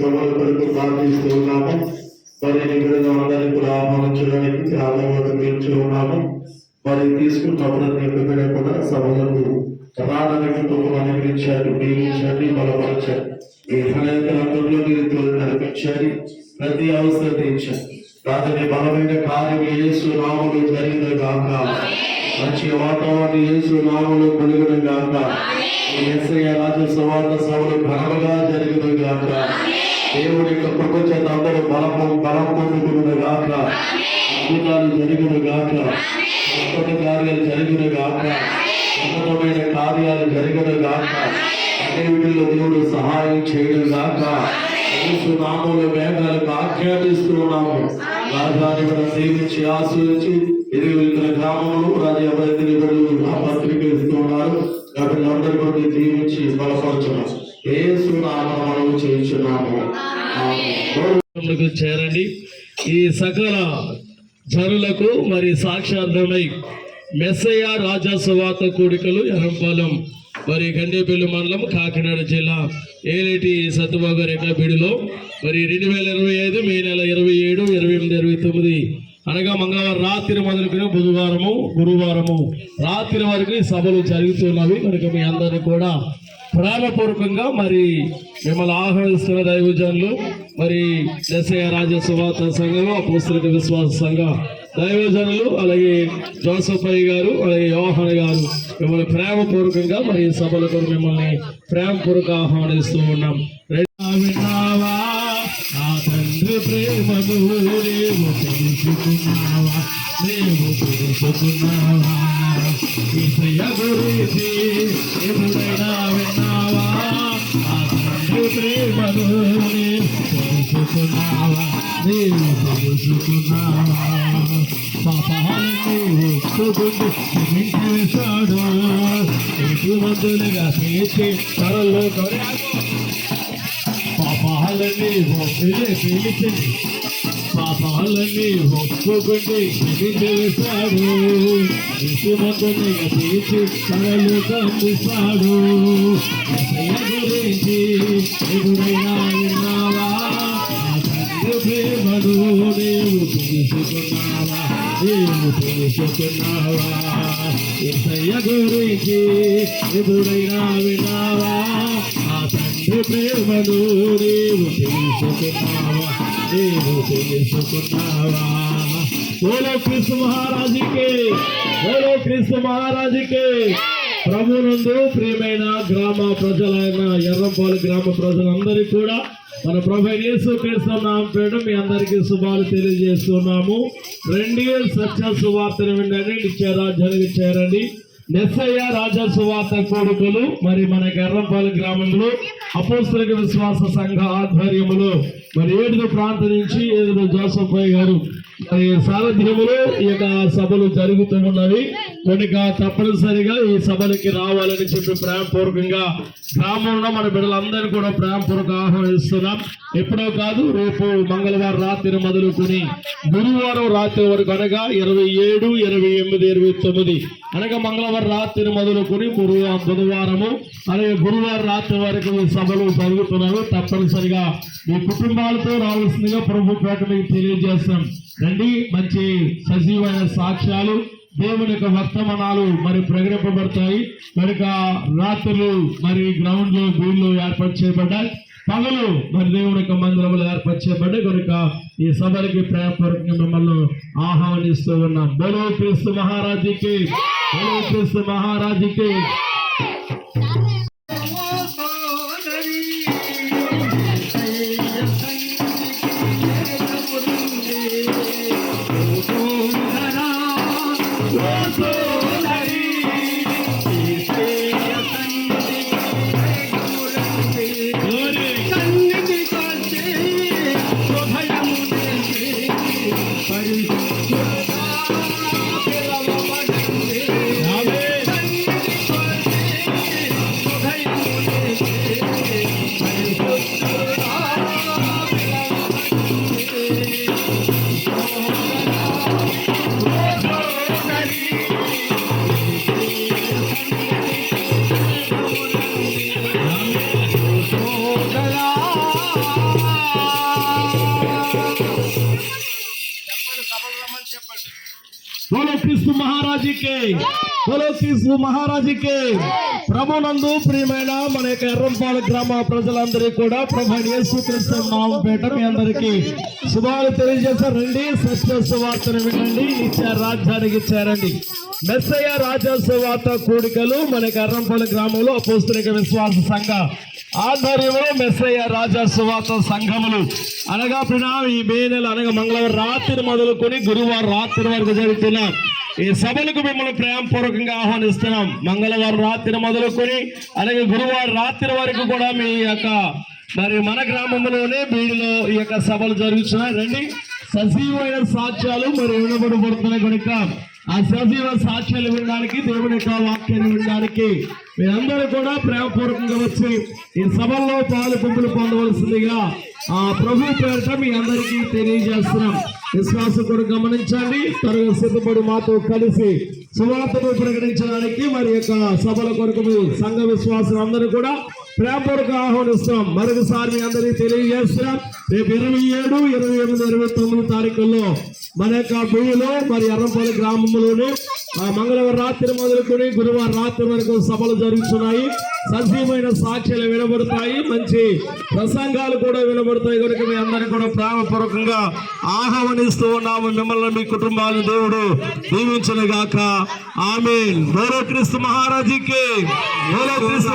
సభల కొరకు ప్రార్థిస్తూ ఉన్నాము. మరి నిగ్రహం అందరినీ కూడా ఆహ్వానించడానికి చాలా వరకు ఉన్నాము. మరి తీసుకున్న ప్రతి కూడా సభలకు అనుగ్రహించారు? దీవించండి ఈ మీరు తోడు నడిపించండి. ప్రతి అవసరం తీర్చండి. రాజని బలమైన కార్యం ఏ నామలు జరిగిన కాక మంచి వాతావరణం యేసు నామలు కలిగిన గాక. ఎస్ఐ రాజ్య సవాళ్ళ సభలు ఘనముగా జరిగిన గాక. దేవుడి యొక్క కృప చేత అందరూ బలము బలం పొందుకున్న గాక. అద్భుతాలు జరిగిన గాక. గొప్ప కార్యాలు జరిగిన గాక. ఉన్నతమైన కార్యాలు జరిగిన గాక. అన్నిటిలో దేవుడు సహాయం చేయడం గాక. యేసు నామముల మేఘాలకు ఆఖ్యానిస్తున్నాము రాజాని మనం దీవించి ఆశ్రయించి ఎదుగు వెళ్తున్న గ్రామంలో రాజా అభివృద్ధి ఆ పత్రిక ఇస్తున్నారు కాబట్టి అందరి కొద్ది దీవించి బలపరచున్నాం యేసు నామములు చేయించున్నాము. చేరండి. ఈ సకల జనులకు మరి సాక్షార్థమై మెస్సయ్య రాజా సువాత కూడికలు ఎరంపాలెం మరి గండేపల్లి మండలం కాకినాడ జిల్లా ఏలేటి సత్యబాబు రేఖాబీడిలో మరి రెండు వేల ఇరవై ఐదు మే నెల ఇరవై ఏడు ఇరవై ఎనిమిది ఇరవై తొమ్మిది అనగా మంగళవారం రాత్రి మొదలుకొని బుధవారము గురువారము. రాత్రి వరకు సభలు జరుగుతున్నవి. కనుక మీ అందరినీ కూడా ప్రేమపూర్వకంగా మరి మిమ్మల్ని ఆహ్వానిస్తున్న దైవజనులు మరి దశయ రాజ సంఘము సంఘం విశ్వాస సంఘ దైవజనులు అలాగే జోసఫయ్య గారు అలాగే యోహన్ గారు మిమ్మల్ని ప్రేమపూర్వకంగా మరి ఈ సభలకు మిమ్మల్ని ప్రేమపూర్వక ఆహ్వానిస్తూ ఉన్నాం. తెలుసుకున్నావా నీవు తెలుసుకున్నావా ఈసయ్య గురించి ఎప్పుడైనా విన్నావా నా తండ్రి ప్రేమను తెలుసుకున్నావా నీవు తెలుసుకున్నావా పాపాలని ఒప్పుకుంటూ క్షమించేశాడు ఇంటి మందులుగా తీర్చి కొరాడు పాపాలని ఒప్పులే పిలిచింది పాపాలని ఒప్పుకుంటే క్షమించేశాడు ఇంటి మందులుగా తీర్చి తనలు కందిస్తాడు గురించి ఎదురైనా విన్నావా? తండ్రి ప్రేమను నీవు తెలుసుకున్నావా? నీవు తెలుసుకున్నావా ఏసయ్య గురించి ఎదురైనా విన్నావా? ఆ తండ్రి ప్రేమను నీవు తెలుసుకున్నావా నీవు తెలుసుకున్నావా బోలో కృష్ణ మహారాజుకి బోలో కృష్ణ మహారాజుకి. ప్రభునందు ప్రియమైన గ్రామ ప్రజలైన ఎర్రంపాలు గ్రామ ప్రజలందరికీ కూడా మన ప్రభు యేసు పేరు మీ అందరికీ శుభాలు తెలియజేస్తున్నాము. రెండు సత్య సువార్తను వినండి నిత్య రాజ్యానికి చేరండి నెస్సయ్య రాజా సువార్త కోడుకులు మరి మన ఎర్రంపాలు గ్రామంలో అపోస్తలిక విశ్వాస సంఘ ఆధ్వర్యములో మరి ఏడుగు ప్రాంతం నుంచి ఏడుగు జోసఫ్ గారు సారథ్యములో ఈ యొక్క సభలు జరుగుతూ ఉన్నవి కనుక తప్పనిసరిగా ఈ సభలకి రావాలని చెప్పి ప్రేమపూర్వకంగా గ్రామంలో మన బిడ్డలందరినీ కూడా ప్రేమపూర్వక ఆహ్వానిస్తున్నాం. ఎప్పుడో కాదు రేపు మంగళవారం రాత్రి మొదలుకొని గురువారం రాత్రి వరకు అనగా ఇరవై ఏడు ఇరవై ఎనిమిది ఇరవై తొమ్మిది. అనగా మంగళవారం రాత్రి మొదలుకొని గురువారం బుధవారము అలాగే గురువారం రాత్రి వరకు సభలు జరుగుతున్నారు తప్పనిసరిగా మీ కుటుంబాలతో రావాల్సిందిగా ప్రభు మీకు తెలియజేస్తాం. రండి మంచి సజీవమైన సాక్ష్యాలు దేవుని యొక్క వర్తమానాలు మరి ప్రకటింపబడతాయి. కనుక రాత్రులు మరి గ్రౌండ్లో వీళ్ళు ఏర్పాటు చేయబడ్డాయి. పగలు మరి దేవుని యొక్క మందిరంలో ఏర్పాటు చేయబడ్డాయి. కనుక ఈ సభలకి ప్రేమపూర్వకంగా మిమ్మల్ని ఆహ్వానిస్తూ ఉన్నాం. బలో క్రీస్తు మహారాజుకి బలో క్రీస్తు మహారాజుకి క్రీస్తు మహారాజుకి. ప్రభునందు ప్రియమైన మన యొక్క ఎర్రంపాడు గ్రామ ప్రజలందరికీ కూడా ప్రభు యేసు క్రీస్తు నామపేట మీ అందరికీ శుభాలు తెలియజేశారు రండి సత్య సువార్తను వినండి నిత్య రాజ్యానికి చేరండి. మెస్సయ్య రాజా సువార్త కూడికలు మన యొక్క ఎర్రంపాడు గ్రామంలో అపోస్తునిక విశ్వాస సంఘ ఆధ్వర్యంలో మెస్సయ్య రాజా సువార్త సంఘములు. అనగా ప్రణామ ఈ మే నెల అనగా మంగళవారం రాత్రి మొదలుకొని గురువారం రాత్రి వరకు జరుగుతున్న ఈ సభలకు మిమ్మల్ని ప్రేమపూర్వకంగా ఆహ్వానిస్తున్నాం. మంగళవారం రాత్రి మొదలుకొని అలాగే గురువారం రాత్రి వరకు కూడా మీ యొక్క మరి మన గ్రామంలోనే వీడిలో ఈ యొక్క సభలు జరుగుతున్నాయి. రండి. సజీవమైన సాక్ష్యాలు మరి వినబడబడుతున్నాయి కనుక. ఆ సజీవ సాక్ష్యాలు వినడానికి దేవుని యొక్క వాక్యాన్ని వినడానికి మీరందరూ కూడా ప్రేమపూర్వకంగా వచ్చి ఈ సభల్లో పాలు పంపులు పొందవలసిందిగా ఆ ప్రభు పేరిట మీ అందరికీ తెలియజేస్తున్నాం. విశ్వాసం కూడా గమనించండి. త్వరగా సిద్ధపడి మాతో కలిసి సువార్తను ప్రకటించడానికి మరి యొక్క సభల కొరకు మీ సంఘ విశ్వాసం అందరూ కూడా ప్రేమపూర్వక ఆహ్వానిస్తున్నాం. మరొకసారి మీ అందరికీ తెలియజేస్తున్నాం. రేపు ఇరవై ఏడు ఇరవై ఎనిమిది ఇరవై తొమ్మిది తారీఖుల్లో మన యొక్క భూమిలో మరి ఎర్రంపల్లి గ్రామంలోనే ఆ మంగళవారం రాత్రి మొదలుకొని గురువారం రాత్రి వరకు సభలు జరుగుతున్నాయి. సజీవమైన సాక్ష్యాలు వినబడతాయి. మంచి ప్రసంగాలు కూడా వినబడతాయి. కనుక మీ అందరికీ కూడా ప్రేమపూర్వకంగా ఆహ్వానిస్తూ ఉన్నాము. మిమ్మల్ని మీ కుటుంబాలను దేవుడు దీవించను గాక ఆమె గౌరవ క్రీస్తు మహారాజుకి గౌరవ క్రీస్తు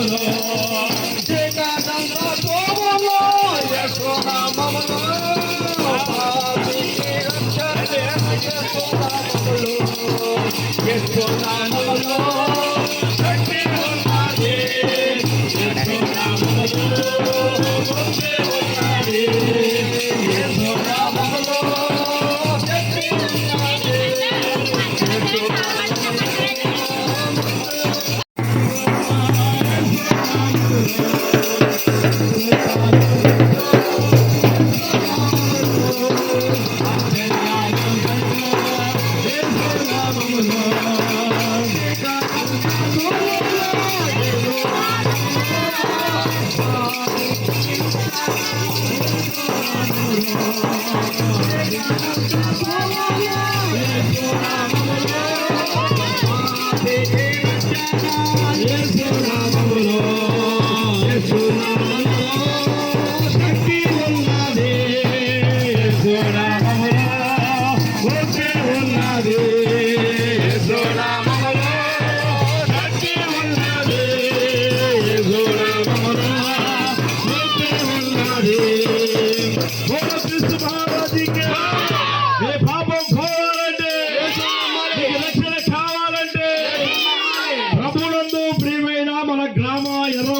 ఏ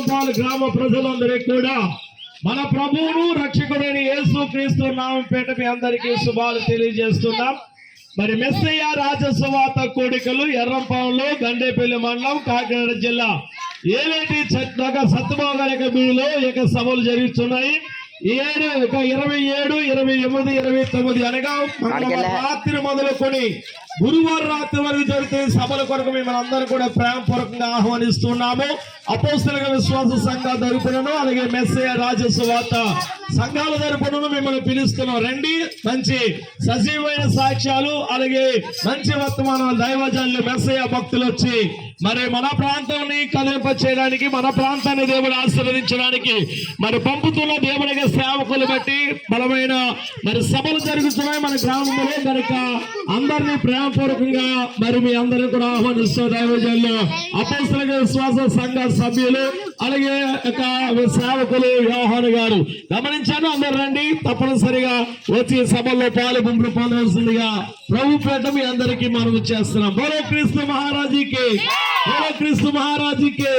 ఎర్రంపాలు గ్రామ ప్రజలందరికీ కూడా మన ప్రభువును రక్షకుడైన యేసు క్రీస్తు నామపేట మీ అందరికీ శుభాలు తెలియజేస్తున్నాం. మరి మెస్సయ్య రాజసువాత కోడికలు ఎర్రంపాలెంలో గండేపల్లి మండలం కాకినాడ జిల్లా ఏలేటి చక్కగా సత్తుబాగారిక బీడులో ఇక సభలు జరుగుతున్నాయి. ఏడు ఇరవై ఏడు ఇరవై ఎనిమిది ఇరవై తొమ్మిది అనగా రాత్రి మొదలుకొని గురువారం రాత్రి వరకు జరిగితే సభల కొరకు మిమ్మల్ని అందరూ కూడా ప్రేమపూర్వకంగా ఆహ్వానిస్తున్నాము. అపోస్తులుగా విశ్వాస సంఘ తరపునను అలాగే మెస్సయ్య రాజస్వార్త సంఘాల తరపునను మిమ్మల్ని పిలుస్తున్నాం. రండి మంచి సజీవమైన సాక్ష్యాలు అలాగే మంచి వర్తమానాలు దైవజనులు మెస్సయ్య భక్తులు వచ్చి మరి మన ప్రాంతాన్ని కలింప చేయడానికి మన ప్రాంతాన్ని దేవుడు ఆశీర్వదించడానికి మరి పంపుతున్న దేవుడిగా సేవకులు బట్టి బలమైన మరి సభలు జరుగుతున్నాయి మన గ్రామంలో. కనుక అందరినీ ప్రేమపూర్వకంగా మరి మీ అందరినీ కూడా ఆహ్వానిస్తూ దైవజనులు అపోస్తులుగా విశ్వాస సంఘ సభ్యులు అలాగే ఒక సేవకులు వ్యవహార గారు. గమనించాను అందరు రండి. తప్పనిసరిగా వచ్చి సభల్లో పాలు గుంపులు పొందవలసిందిగా ప్రభు పేట మీ అందరికీ మనం చేస్తున్నాం. బరో క్రీస్తు మహారాజీకి. బలో క్రీస్తు మహారాజుకి